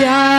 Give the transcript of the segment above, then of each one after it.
Yeah.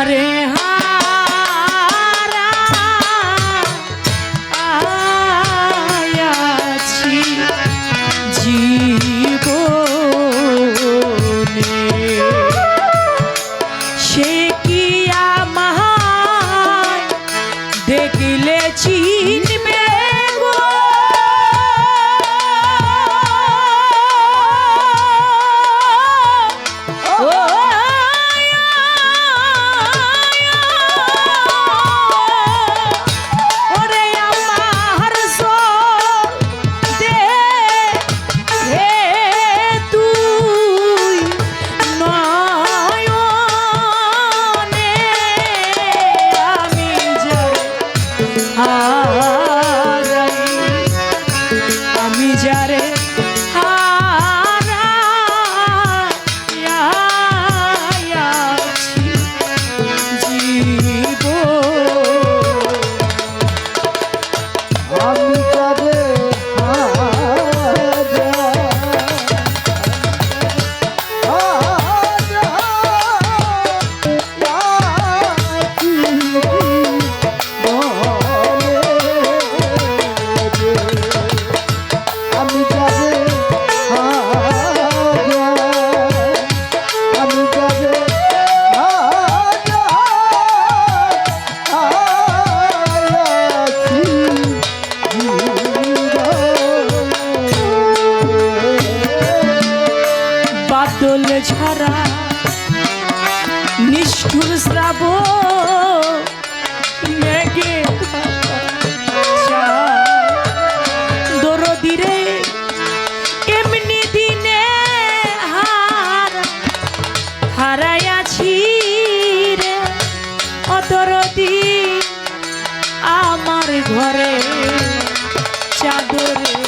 চাদরে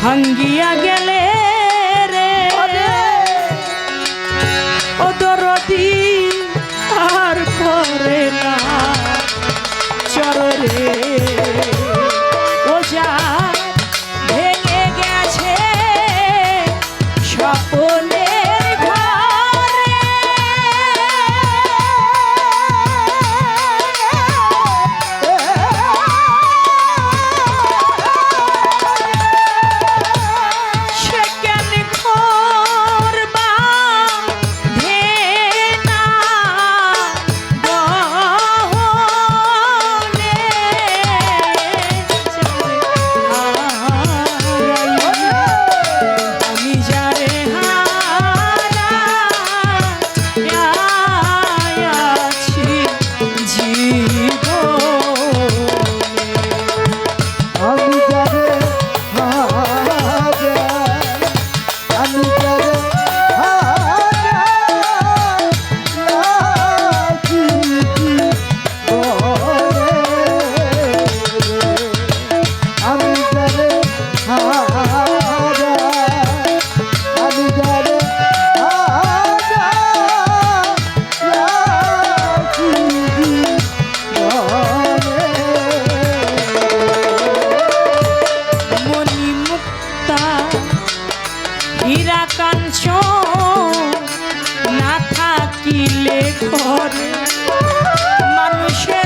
ভাঙ্গিয়া গেলে কাঞ্চ না থাকিলে ঘরে মানুষের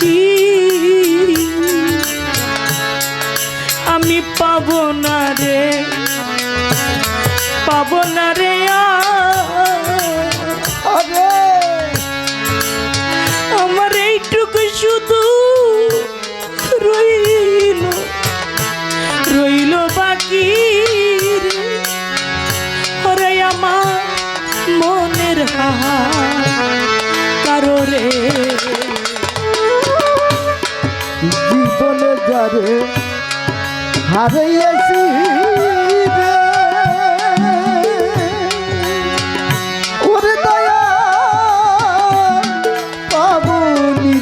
হারিয়েছি আমি পাব না রে পাবো না রে আমার এইটুকু শুধু রইল রইল বাকি রে। ওরে আমার মনের হাহা কারও রে। যারে হারাইয়াছি ওরে দয়া পাবনি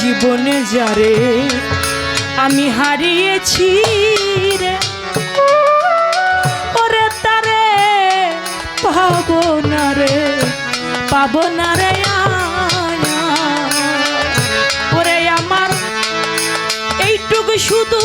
জীবনে যারে, আমি হারিয়েছি রে ওরে তারে পাবো না রে, পাবো না রে। ওরে আমার, এইটুকু শুধু